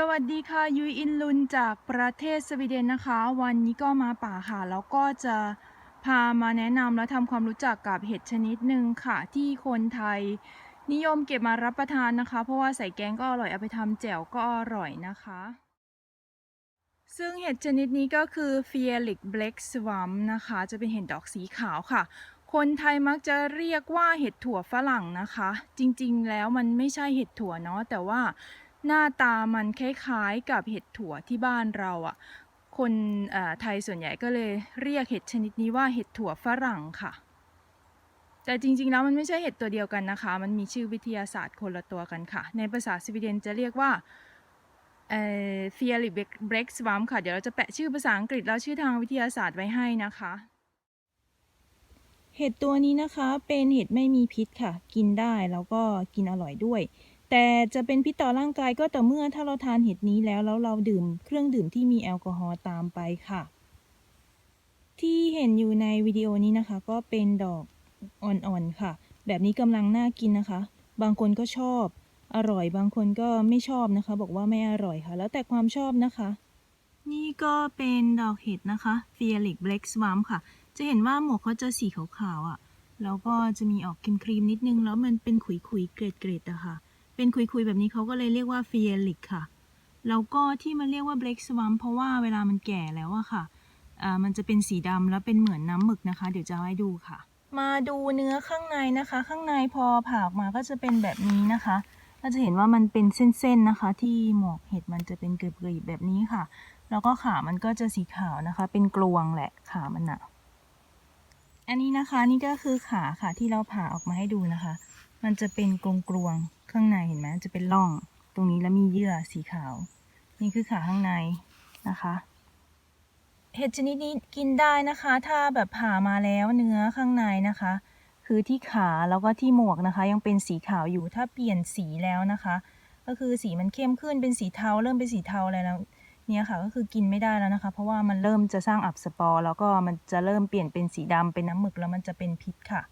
สวัสดีค่ะยุยอินลุนจากประเทศสวีเดนนะคะ วันนี้ก็มาป่าค่ะ แล้วก็จะพามาแนะนำและทำความรู้จักกับเห็ดชนิดหนึ่งค่ะ ที่คนไทย นิยมเก็บมารับประทานนะคะ เพราะว่าใส่แกงก็อร่อยเอาไปทำแจ่วก็อร่อยนะคะ ซึ่งเห็ดชนิดนี้ก็คือ f i e l i c Black Swamp นะคะ จะเป็นเห็ดดอกสีขาวค่ะ คนไทยมักจะเรียกว่าเห็ดถั่วฝรั่งนะคะ จริงๆแล้วมันไม่ใช่เห็ดถั่วเนาะแต่ว่า หน้าตามันคล้ายๆกับเห็ดถั่วที่บ้านเราอะ่ะ คนไทยส่วนใหญ่ก็เลยเรียกเห็ดชนิดนี้ว่าเห็ดถั่วฝรั่งค่ะ แต่จริงๆแล้วมันไม่ใช่เห็ดตัวเดียวกันนะคะ มันมีชื่อวิทยาศาสตร์คนละตัวกันค่ะ ในภาษาสวีเดนจะเรียกว่าเอ่อ f i e l i c Black Swamp ค่ะ เดี๋ยวเราจะแปะชื่อภาษาอังกฤษแล้วชื่อทางวิทยาศาสตร์ไว้ให้นะคะ เห็ดตัวนี้นะคะเป็นเห็ดไม่มีพิษค่ะ กินได้แล้วก็กินอร่อยด้วย แต่จะเป็นพิษต่อร่างกายก็ต่อเมื่อถ้าเราทานเห็ดนี้แล้วแล้วเราดื่มเครื่องดื่มที่มีแอลกอฮอล์ตามไปค่ะ ที่เห็นอยู่ในวิดีโอนี้นะคะ ก็เป็นดอกอ่อนๆค่ะ แบบนี้กำลังน่ากินนะคะ บางคนก็ชอบ อร่อยบางคนก็ไม่ชอบนะคะ บอกว่าไม่อร่อยค่ะ แล้วแต่ความชอบนะคะ นี่ก็เป็นดอกเห็ดนะคะ f i e l i c Black Swamp ค่ะ จะเห็นว่าหมวกเขาจะสีขาวๆอะ่ะแล้วก็จะมีออกครีมๆนิดนึง แล้วมันเป็นขุยๆเกรดๆอะค่ะ เป็นขุยๆแบบนี้เขาก็เลยเรียกว่า f i e l i c ค่ะ แล้วก็ที่มันเรียกว่า Black Swamp เพราะว่าเวลามันแก่แล้วอะค่ะอ่ามันจะเป็นสีดำแล้วเป็นเหมือนน้ำหมึกนะคะ เดี๋ยวจะให้ดูค่ะ มาดูเนื้อข้างในนะคะ ข้างในพอผ่าออกมาก็จะเป็นแบบนี้นะคะก็จะเห็นว่ามันเป็นเส้นๆนะคะ ที่หมวกเห็ดมันจะเป็นเกรีบๆแบบนี้ค่ะ แล้วก็ขามันก็จะสีขาวนะคะ เป็นกลวงแหละขามันอะอันนี้นะคะนี่ก็คือขาค่ะที่เราผ่าออกมาให้ดูนะคะ มันจะเป็นกลงกลวงข้างในเห็นไหมจะเป็นร่อง ตรงนี้แล้วมีเยื่อสีขาว นี่คือขาข้างในนะคะเห็ดชนิดนี้กินได้นะคะ ถ้าแบบผ่ามาแล้วเนื้อข้างในนะคะ คือที่ขาแล้วก็ที่หมวกนะคะ ยังเป็นสีขาวอยู่ถ้าเปลี่ยนสีแล้วนะคะ ก็คือสีมันเข้มขึ้นเป็นสีเทา เริ่มเป็นสีเทาอะไรแล้วเนี่ยค่ะก็คือกินไม่ได้แล้วนะคะ เพราะว่ามันเริ่มจะสร้างอับสปอร์แล้วก็มันจะเริ่มเปลี่ยนเป็นสีดำเป็นน้ำหมึกแล้วมันจะเป็นพิษค่ะ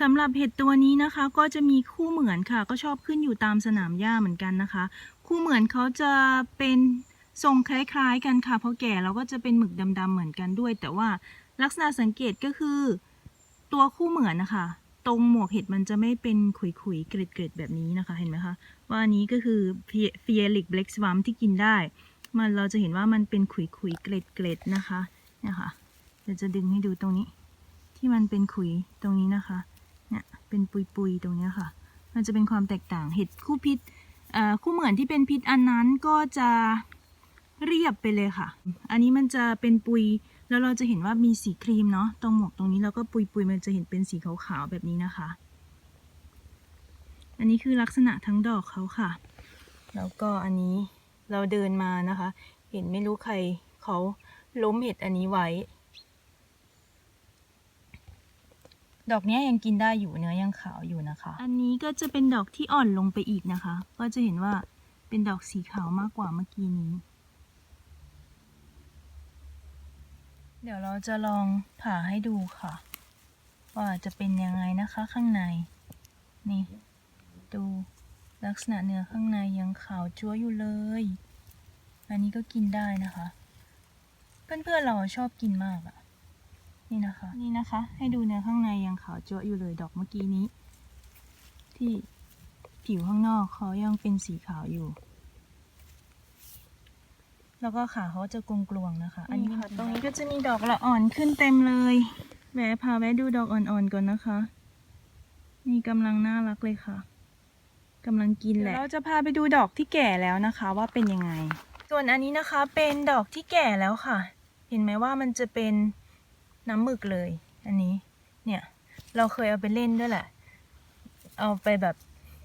สำหรับเห็ดตัวนี้นะคะ ก็จะมีคู่เหมือนค่ะ ก็ชอบขึ้นอยู่ตามสนามหญ้าเหมือนกันนะคะ คู่เหมือนเขาจะเป็นทรงคล้ายๆกันค่ะพอแก่เราก็จะเป็นหมึกดำๆเหมือนกันด้วย แต่ว่าลักษณะสังเกตก็คือ ตัวคู่เหมือนนะคะ ตรงหมวกเห็ดมันจะไม่เป็นขุยๆเกล็ดๆแบบนี้นะคะ เห็นไหมคะว่าอันนี้ก็คือเฟียลิกเบล็กสวัมที่กินได้ มันเราจะเห็นว่ามันเป็นขุยๆเกล็ดเกล็ดๆนะคะเนี่ยค่ะเดี๋ยวจะดึงให้ดูตรงนี้ ที่มันเป็นขุยตรงนี้นะคะ เนี่ยเป็นปุยๆตรงเนี้ยค่ะ มันจะเป็นความแตกต่างเห็ดคู่พิษคู่เหมือนที่เป็นพิษอันนั้นก็จะเรียบไปเลยค่ะ อันนี้มันจะเป็นปุยแล้วเราจะเห็นว่ามีสีครีมเนาะตรงหมวกตรงนี้แล้วก็ปุยปุยมันจะเห็นเป็นสีขาวๆแบบนี้นะคะ อันนี้คือลักษณะทั้งดอกเขาค่ะ แล้วก็อันนี้เราเดินมานะคะ เห็นไม่รู้ใครเขาล้มเห็ดอันนี้ไว้ ดอกเนี้ยยังกินได้อยู่เนื้อยังขาวอยู่นะคะ อันนี้ก็จะเป็นดอกที่อ่อนลงไปอีกนะคะ ก็จะเห็นว่าเป็นดอกสีขาวมากกว่าเมื่อกี้นี้ เดี๋ยวเราจะลองผ่าให้ดูค่ะ ว่าจะเป็นยังไงนะคะข้างใน นี่ ดูลักษณะเนื้อข้างในยังขาวจั๊วอยู่เลย อันนี้ก็กินได้นะคะ เพื่อนๆเราชอบกินมากอะ นี่นะคะ นี่นะคะ ให้ดูเนื้อข้างในยังขาวจั๊วอยู่เลยดอกเมื่อกี้นี้ ที่ผิวข้างนอกเขายังเป็นสีขาวอยู่ แล้วก็ขาเขาจะกลวงๆนะคะ อันนี้ค่ะ ตรงนี้ก็จะมีดอกละอ่อนขึ้นเต็มเลยแวะพาแวะดูดอกอ่อนๆก่อนนะคะ นี่กำลังน่ารักเลยค่ะกำลังกินแหละเราจะพาไปดูดอกที่แก่แล้วนะคะ ว่าเป็นยังไง ส่วนอันนี้นะคะเป็นดอกที่แก่แล้วค่ะ เห็นไหมว่ามันจะเป็น น้ำหมึกเลย อันนี้ เนี่ย เราเคยเอาไปเล่นด้วยแหละ เอาไปแบบ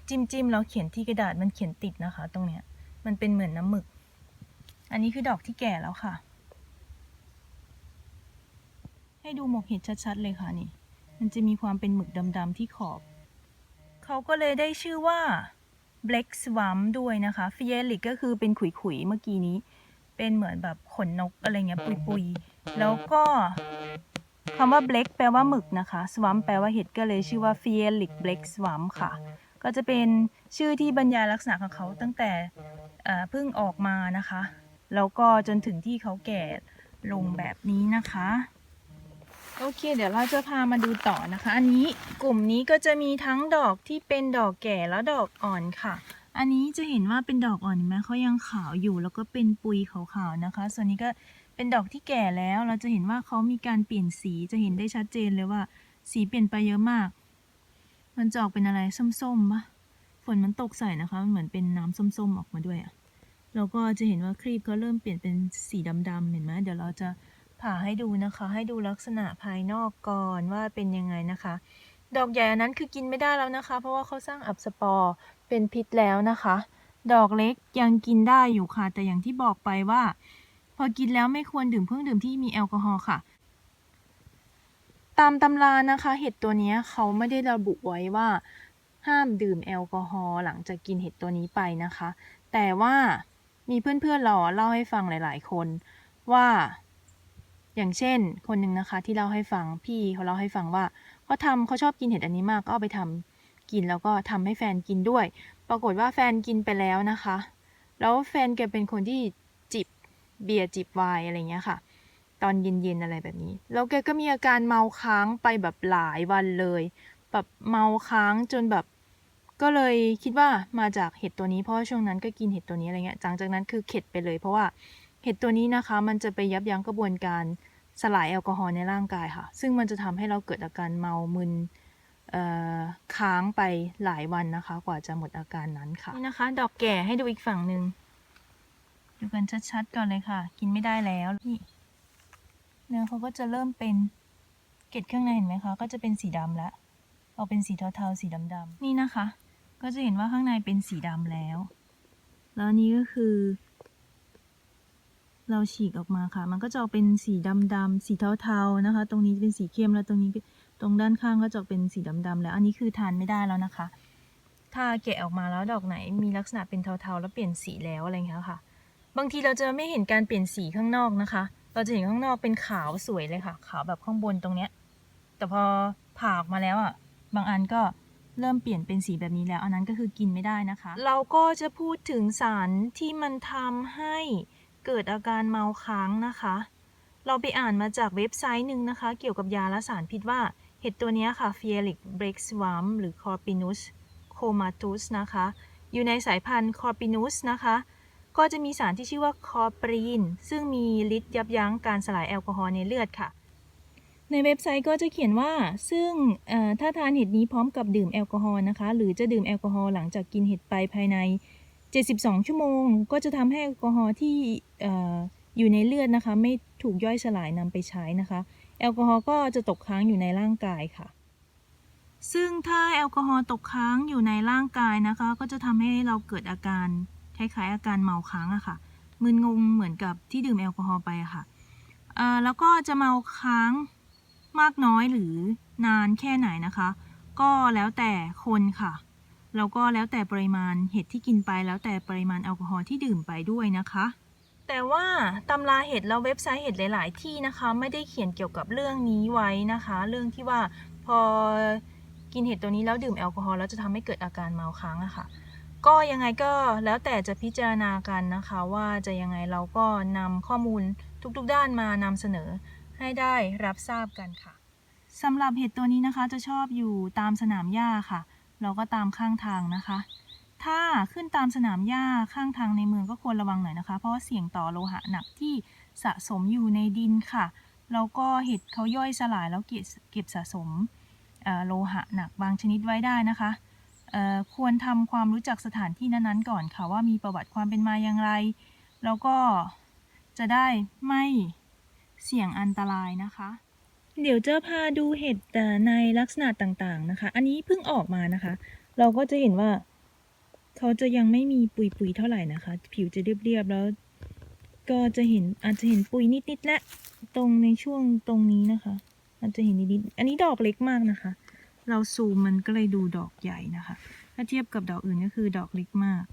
จิ้มจิ้มแล้วเขียนที่กระดาษมันเขียนติดนะคะ ตรงเนี้ย มันเป็นเหมือนน้ำหมึก อันนี้คือดอกที่แก่แล้วค่ะ ให้ดูหมกเห็ดชัดๆเลยค่ะนี่ มันจะมีความเป็นหมึกดำๆที่ขอบ เขาก็เลยได้ชื่อว่า Black Swamp ด้วยนะคะ f i e l i c ก็คือเป็นขุยๆเมื่อกี้นี้ เป็นเหมือนแบบขนนกอะไรเงี้ยปุยๆ แล้วก็ คำว่า Black แปลว่าหมึกนะคะ Swamp แปลว่าเห็ดก็เลยชื่อว่า f i e l i c Black Swamp ค่ะ ก็จะเป็นชื่อที่บรรยายลักษณะของเขาตั้งแต่เพิ่งออกมานะคะ แล้วก็จนถึงที่เขาแก่ลงแบบนี้นะคะ โอเค เดี๋ยวเราจะพามาดูต่อนะคะ อันนี้กลุ่มนี้ก็จะมีทั้งดอกที่เป็นดอกแก่และดอกอ่อนค่ะ อันนี้จะเห็นว่าเป็นดอกอ่อนไหมเขายังขาวอยู่แล้วก็เป็นปุยขาวๆนะคะ ส่วนนี้ก็ เป็นดอกที่แก่แล้วเราจะเห็นว่าเขามีการเปลี่ยนสีจะเห็นได้ชัดเจนเลยว่า สีเปลี่ยนไปเยอะมาก มันจะออกเป็นอะไรส้มๆปะฝนมันตกใส่นะคะมันเหมือนเป็นน้ำส้มๆออกมาด้วยอะแล้วก็จะเห็นว่าครีบก็เริ่มเปลี่ยนเป็นสีดำๆเห็นไหมเดี๋ยวเราจะผ่าให้ดูนะคะ ให้ดูลักษณะภายนอกก่อนว่าเป็นยังไงนะคะ ดอกใหญ่อันนั้นคือกินไม่ได้แล้วนะคะ เพราะว่าเขาสร้างอับสปอร์เป็นพิษแล้วนะคะ ดอกเล็กยังกินได้อยู่ค่ะ แต่อย่างที่บอกไปว่า พอกินแล้วไม่ควรดื่มเครื่องดื่มที่มีแอลกอฮอล์ค่ะ ตามตำรานะคะ เห็ดตัวนี้เขาไม่ได้ระบุไว้ว่า ห้ามดื่มแอลกอฮอล์หลังจากกินเห็ดตัวนี้ไปนะคะ แต่ว่ามีเพื่อนๆเราเล่าให้ฟังหลาย ๆ คนว่าอย่างเช่น คนหนึ่งนะคะที่เล่าให้ฟังพี่เขาเล่าให้ฟังว่าเขาทำเขาชอบกินเห็ดอันนี้มากก็เอาไปทำกินแล้วก็ทำให้แฟนกินด้วย ปรากฏว่าแฟนกินไปแล้วนะคะ แล้วแฟนแกเป็นคนที่ เบียร์จิบไวน์อะไรเงี้ยค่ะ ตอนเย็นๆอะไรแบบนี้ แล้วแกก็มีอาการเมาค้างไปแบบหลายวันเลย แบบเมาค้างจนแบบ ก็เลยคิดว่ามาจากเห็ดตัวนี้เพราะว่าช่วงนั้นก็กินเห็ดตัวนี้อะไรเงี้ยหลังจากนั้นคือเข็ดไปเลย เพราะว่าเห็ดตัวนี้นะคะ มันจะไปยับยั้งกระบวนการสลายแอลกอฮอล์ในร่างกายค่ะ ซึ่งมันจะทำให้เราเกิดอาการเมามึนค้างไปหลายวันนะคะ กว่าจะหมดอาการนั้นค่ะ นี่นะคะ ดอกแก่ให้ดูอีกฝั่งหนึ่ง ดูกันชัดๆก่อนเลยค่ะ กินไม่ได้แล้วนี่เนื้อเขาก็จะเริ่มเป็นเกล็ดข้างในเห็นไหมคะ ก็จะเป็นสีดำแล้วออกเป็นสีเทาๆสีดำๆนี่นะคะ ก็จะเห็นว่าข้างในเป็นสีดำแล้ว แล้วนี้ก็คือ เราฉีกออกมาค่ะ มันก็จะออกเป็นสีดำๆสีเทาๆนะคะ ตรงนี้เป็นสีเข้มแล้วตรงนี้ตรงด้านข้างก็จะออกเป็นสีดำๆแล้ว อันนี้คือทานไม่ได้แล้วนะคะ ถ้าแกะออกมาแล้วดอกไหนมีลักษณะเป็นเทาๆ แล้วเปลี่ยนสีแล้วอะไรอย่างเงี้ยค่ะ บางทีเราจะไม่เห็นการเปลี่ยนสีข้างนอกนะคะ เราจะเห็นข้างนอกเป็นขาวสวยเลยค่ะ ขาวแบบข้างบนตรงเนี้ย แต่พอผ่าออกมาแล้วอะ บางอันก็เริ่มเปลี่ยนเป็นสีแบบนี้แล้ว อันนั้นก็คือกินไม่ได้นะคะ เราก็จะพูดถึงสารที่มันทำให้เกิดอาการเมาค้างนะคะ เราไปอ่านมาจากเว็บไซต์หนึ่งนะคะ เกี่ยวกับยาและสารพิษว่าเห็ดตัวนี้ค่ะ f i e l i c b r e a k s w a m หรือ Corpinus comatus นะคะ อยู่ในสายพันธุ์ Corpinus นะคะ ก็จะมีสารที่ชื่อว่าคอปรีน ซึ่งมีฤทธิ์ยับยั้งการสลายแอลกอฮอล์ในเลือดค่ะ ในเว็บไซต์ก็จะเขียนว่า ซึ่งเอ่อถ้าทานเห็ดนี้พร้อมกับดื่มแอลกอฮอล์นะคะ หรือจะดื่มแอลกอฮอล์หลังจากกินเห็ดไปภายใน 72 ชั่วโมง ก็จะทำให้แอลกอฮอล์ที่เอ่ออยู่ในเลือดนะคะ ไม่ถูกย่อยสลายนำไปใช้นะคะ แอลกอฮอล์ก็จะตกค้างอยู่ในร่างกายค่ะ ซึ่งถ้าแอลกอฮอล์ตกค้างอยู่ในร่างกายนะคะ ก็จะทำให้เราเกิดอาการ คล้ายๆอาการเมาค้างอะค่ะ มึนงงเหมือนกับที่ดื่มแอลกอฮอล์ไปอะค่ะแล้วก็จะเมาค้างมากน้อยหรือนานแค่ไหนนะคะ ก็แล้วแต่คนค่ะ แล้วก็แล้วแต่ปริมาณเห็ดที่กินไป แล้วแต่ปริมาณแอลกอฮอล์ที่ดื่มไปด้วยนะคะ แต่ว่าตำราเห็ดแล้วเว็บไซต์เห็ดหลาย ๆ ที่นะคะ ไม่ได้เขียนเกี่ยวกับเรื่องนี้ไว้นะคะ เรื่องที่ว่าพอกินเห็ดตัวนี้แล้วดื่มแอลกอฮอล์แล้วจะทำให้เกิดอาการเมาค้างอะค่ะ ก็ยังไงก็แล้วแต่จะพิจารณากันนะคะว่าจะยังไงเราก็นำข้อมูลทุกๆด้านมานำเสนอให้ได้รับทราบกันค่ะสำหรับเห็ดตัวนี้นะคะจะชอบอยู่ตามสนามหญ้าค่ะ เราก็ตามข้างทางนะคะ ถ้าขึ้นตามสนามหญ้าข้างทางในเมืองก็ควรระวังหน่อยนะคะ เพราะว่าเสี่ยงต่อโลหะหนักที่สะสมอยู่ในดินค่ะแล้วก็เห็ดเขาย่อยสลายแล้วเก็บเก็บสะสมโลหะหนักบางชนิดไว้ได้นะคะ ควรทำความรู้จักสถานที่นั้นๆก่อนค่ะว่ามีประวัติความเป็นมาอย่างไร แล้วก็จะได้ไม่เสี่ยงอันตรายนะคะ เดี๋ยวจะพาดูเห็ดในลักษณะต่างๆนะคะ อันนี้เพิ่งออกมานะคะ เราก็จะเห็นว่าเขาจะยังไม่มีปุยๆเท่าไหร่นะคะ ผิวจะเรียบๆแล้วก็จะเห็นอาจจะเห็นปุยนิดๆและตรงในช่วงตรงนี้นะคะ อาจจะเห็นนิดๆอันนี้ดอกเล็กมากนะคะ เราซูมมันก็เลยดูดอกใหญ่นะคะ ถ้าเทียบกับดอกอื่นก็คือดอกเล็กมาก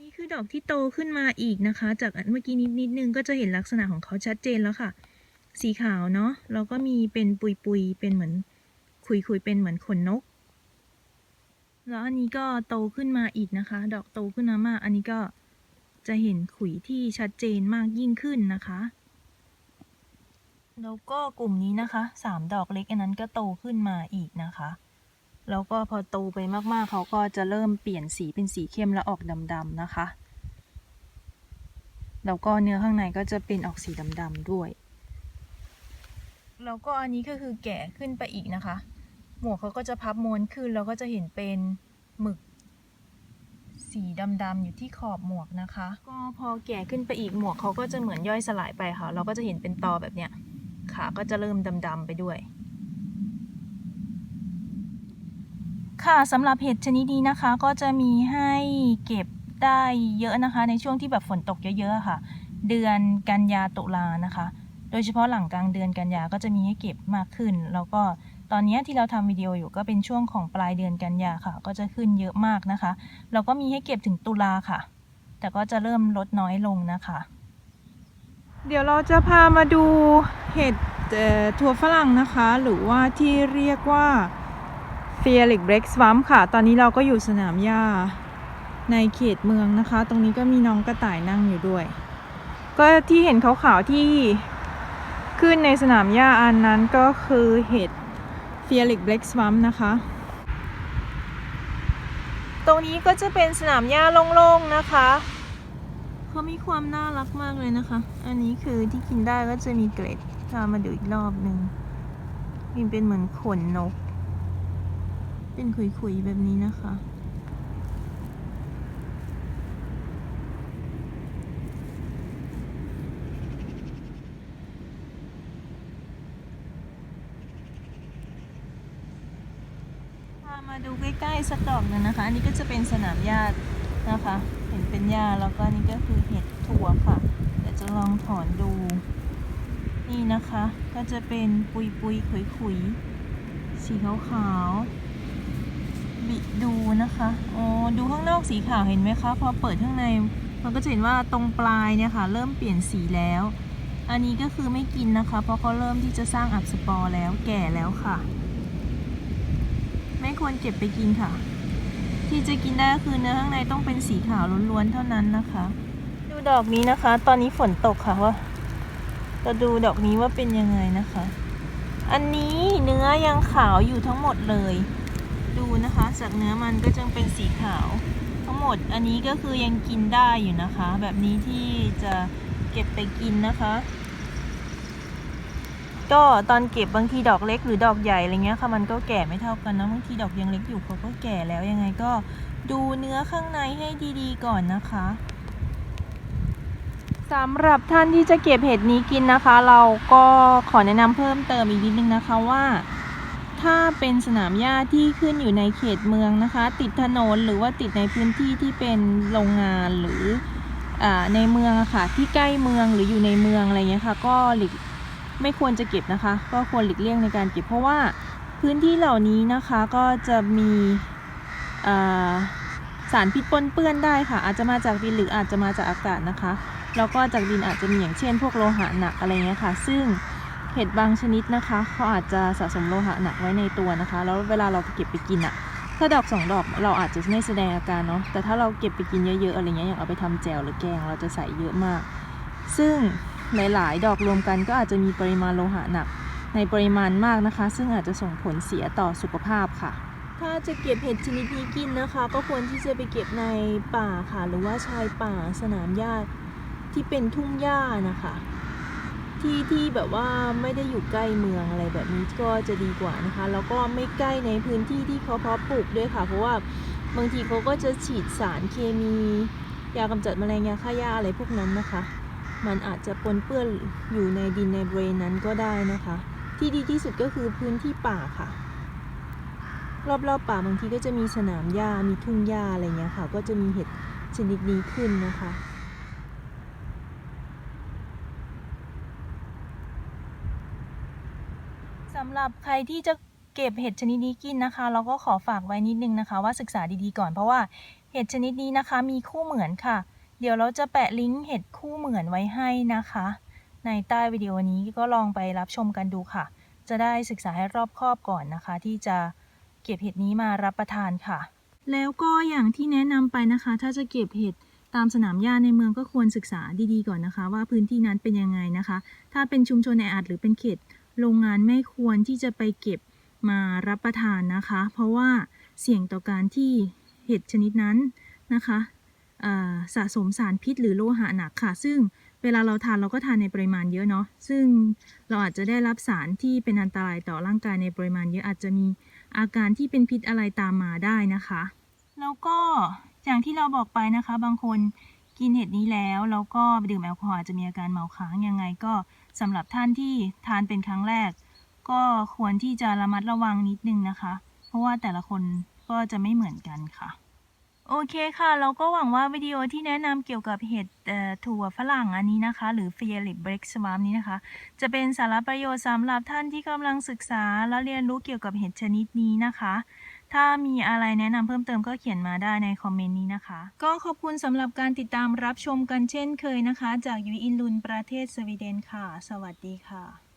นี่คือดอกที่โตขึ้นมาอีกนะคะ จากเมื่อกี้นิดนิดนึงก็จะเห็นลักษณะของเขาชัดเจนแล้วค่ะ สีขาวเนาะแล้วก็มีเป็นปุยปุยเป็นเหมือนขุยขุยเป็นเหมือนขนนก แล้วอันนี้ก็โตขึ้นมาอีกนะคะ ดอกโตขึ้นมามาก อันนี้ก็จะเห็นขุยที่ชัดเจนมากยิ่งขึ้นนะคะแล้วก็กลุ่มนี้นะคะสามดอกเล็กอันนั้นก็โตขึ้นมาอีกนะคะ แล้วก็พอโตไปมากๆ เขาก็จะเริ่มเปลี่ยนสีเป็นสีเข้มและออกดำๆนะคะ แล้วก็เนื้อข้างในก็จะเป็นออกสีดำๆด้วย แล้วก็อันนี้ก็คือแก่ขึ้นไปอีกนะคะ หมวกเขาก็จะพับม้วนขึ้นแล้วก็จะเห็นเป็นหมึกสีดำๆอยู่ที่ขอบหมวกนะคะ ก็พอแก่ขึ้นไปอีกหมวกเขาก็จะเหมือนย่อยสลายไปค่ะ เราก็จะเห็นเป็นตอแบบเนี้ยขาก็จะเริ่มดำๆไปด้วย ค่ะสำหรับเห็ดชนิดนี้นะคะ ก็จะมีให้เก็บได้เยอะนะคะ ในช่วงที่แบบฝนตกเยอะๆค่ะ เดือนกันยาตุลานะคะ โดยเฉพาะหลังกลางเดือนกันยาก็จะมีให้เก็บมากขึ้น แล้วก็ตอนนี้ที่เราทำวิดีโออยู่ก็เป็นช่วงของปลายเดือนกันยาค่ะ ก็จะขึ้นเยอะมากนะคะ เราก็มีให้เก็บถึงตุลาค่ะ แต่ก็จะเริ่มลดน้อยลงนะคะ เดี๋ยวเราจะพามาดูเห็ดถั่วฝรั่งนะคะ หรือว่าที่เรียกว่า f e l i x b r e a k Swamp ค่ะ ตอนนี้เราก็อยู่สนามหญ้าในเขตเมืองนะคะ ตรงนี้ก็มีน้องกระต่ายนั่งอยู่ด้วย ก็ที่เห็นขาวๆที่ขึ้นในสนามหญ้าอันนั้นก็คือเห็ด f e l i x b r e a k Swamp นะคะ ตรงนี้ก็จะเป็นสนามหญ้าโล่งๆนะคะ เขามีความน่ารักมากเลยนะคะ อันนี้คือที่กินได้ก็จะมีเกล็ดพามาดูอีกรอบหนึ่งมีเป็นเหมือนขนนก เป็นขุยๆ แบบนี้นะคะพามาดูใกล้ๆสักดอกหนึงนะคะ อันนี้ก็จะเป็นสนามหญ้านะคะ เห็นเป็นหญ้าแล้วก็นี่ก็คือเห็ดถั่วค่ะ เดี๋ยวจะลองถอนดู นี่นะคะ ก็จะเป็นปุยปุยๆขุยๆสีขาวๆ บิดูนะคะอ๋อดูข้างนอกสีขาวเห็นไหมคะพอเปิดข้างในมันก็จะเห็นว่าตรงปลายเนี่ยค่ะ เริ่มเปลี่ยนสีแล้ว อันนี้ก็คือไม่กินนะคะ เพราะเขาเริ่มที่จะสร้างอับสปอร์แล้วแก่แล้วค่ะ ไม่ควรเก็บไปกินค่ะ ที่จะกินได้ก็คือเนื้อข้างในต้องเป็นสีขาวล้วนๆเท่านั้นนะคะ ดูดอกนี้นะคะ ตอนนี้ฝนตกค่ะว่าเราดูดอกนี้ว่าเป็นยังไงนะคะ อันนี้เนื้อยังขาวอยู่ทั้งหมดเลย ดูนะคะจากเนื้อมันก็จะเป็นสีขาว ทั้งหมดอันนี้ก็คือยังกินได้อยู่นะคะ แบบนี้ที่จะเก็บไปกินนะคะ ก็ตอนเก็บบางทีดอกเล็กหรือดอกใหญ่อะไรเงี้ยค่ะมันก็แก่ไม่เท่ากันนะบางทีดอกยังเล็กอยู่เขาก็แก่แล้วยังไงก็ดูเนื้อข้างในให้ดีๆก่อนนะคะสำหรับท่านที่จะเก็บเห็ดนี้กินนะคะ เราก็ขอแนะนำเพิ่มเติมอีกนิดนึงนะคะว่า ถ้าเป็นสนามหญ้าที่ขึ้นอยู่ในเขตเมืองนะคะ ติดถนนหรือว่าติดในพื้นที่ที่เป็นโรงงานหรืออในเมืองอะค่ะที่ใกล้เมืองหรืออยู่ในเมืองอะไรเงี้ยค่ะ ก็หลีกไม่ควรจะเก็บนะคะ ก็ควรหลีกเลี่ยงในการเก็บ เพราะว่าพื้นที่เหล่านี้นะคะก็จะมีสารพิษปนเปื้อนได้ค่ะ อาจจะมาจากดินหรืออาจจะมาจากอากาศนะคะแล้วก็จากดินอาจจะมีอย่างเช่น พวกโลหะหนักอะไรเงี้ยค่ะ ซึ่ง เห็ดบางชนิดนะคะเขาอาจจะสะสมโลหะหนักไว้ในตัวนะคะ แล้วเวลาเราเก็บไปกินอะถ้าดอกสองดอกเราอาจจะไม่แสดงอาการเนาะแต่ถ้าเราเก็บไปกินเยอะๆอะไรเงี้ยอย่างเอาไปทำแจวหรือแกงเราจะใส่เยอะมาก ซึ่งหลายๆ ดอกรวมกันก็อาจจะมีปริมาณโลหะหนักในปริมาณมากนะคะ ซึ่งอาจจะส่งผลเสียต่อสุขภาพค่ะ ถ้าจะเก็บเห็ดชนิดนี้กินนะคะ ก็ควรที่จะไปเก็บในป่าค่ะ หรือว่าชายป่าสนามหญ้าที่เป็นทุ่งหญ้านะคะ ที่ที่แบบว่าไม่ได้อยู่ใกล้เมืองอะไรแบบนี้ก็จะดีกว่านะคะ แล้วก็ไม่ใกล้ในพื้นที่ที่เขาเพาะปลูกด้วยค่ะ เพราะว่าบางทีเขาก็จะฉีดสารเคมี ยากำจัดแมลงยาฆ่าหญ้าอะไรพวกนั้นนะคะ มันอาจจะปนเปื้อนอยู่ในดินในบริเวณนั้นก็ได้นะคะ ที่ดีที่สุดก็คือพื้นที่ป่าค่ะ รอบๆป่าบางทีก็จะมีสนามหญ้ามีทุ่งหญ้าอะไรเงี้ยค่ะ ก็จะมีเห็ดชนิดนี้ขึ้นนะคะ สำ หรับใครที่จะเก็บเห็ดชนิดนี้กินนะคะ เราก็ขอฝากไว้นิดนึงนะคะ ว่าศึกษาดีๆก่อนเพราะว่าเห็ดชนิดนี้นะคะมีคู่เหมือนค่ะ เดี๋ยวเราจะแปะลิงก์เห็ดคู่เหมือนไว้ให้นะคะ ในใต้วิดีโอนี้ก็ลองไปรับชมกันดูค่ะ จะได้ศึกษาให้รอบคอบก่อนนะคะ ที่จะเก็บเห็ดนี้มารับประทานค่ะ แล้วก็อย่างที่แนะนำไปนะคะ ถ้าจะเก็บเห็ดตามสนามหญ้าในเมืองก็ควรศึกษาดีๆก่อนนะคะ ว่าพื้นที่นั้นเป็นยังไงนะคะ ถ้าเป็นชุมชนแออัดหรือเป็นเขต โรงงานไม่ควรที่จะไปเก็บมารับประทานนะคะ เพราะว่าเสี่ยงต่อการที่เห็ดชนิดนั้นนะคะสะสมสารพิษหรือโลหะหนักค่ะ ซึ่งเวลาเราทานเราก็ทานในปริมาณเยอะเนาะซึ่งเราอาจจะได้รับสารที่เป็นอันตรายต่อร่างกายในปริมาณเยอะอาจจะมีอาการที่เป็นพิษอะไรตามมาได้นะคะ แล้วก็อย่างที่เราบอกไปนะคะ บางคนกินเห็ดนี้แล้วแล้วก็ดื่มแอลกอฮอล์จะมีอาการเมาค้างยังไงก็ สำหรับท่านที่ทานเป็นครั้งแรก ก็ควรที่จะระมัดระวังนิดนึงนะคะ เพราะว่าแต่ละคนก็จะไม่เหมือนกันค่ะ โอเคค่ะ เราก็หวังว่าวิดีโอที่แนะนำเกี่ยวกับเห็ดถั่วฝรั่งอันนี้นะคะ หรือ f i e l i c b r e a k s w a m นี้นะคะ จะเป็นสาระประโยชน์สำหรับท่านที่กำลังศึกษาและเรียนรู้เกี่ยวกับเห็ดชนิดนี้นะคะ ถ้ามีอะไรแนะนำเพิ่มเติมก็เขียนมาได้ในคอมเมนต์นี้นะคะ ก็ขอบคุณสำหรับการติดตามรับชมกันเช่นเคยนะคะ จากยูอินลุนประเทศสวีเดนค่ะ สวัสดีค่ะ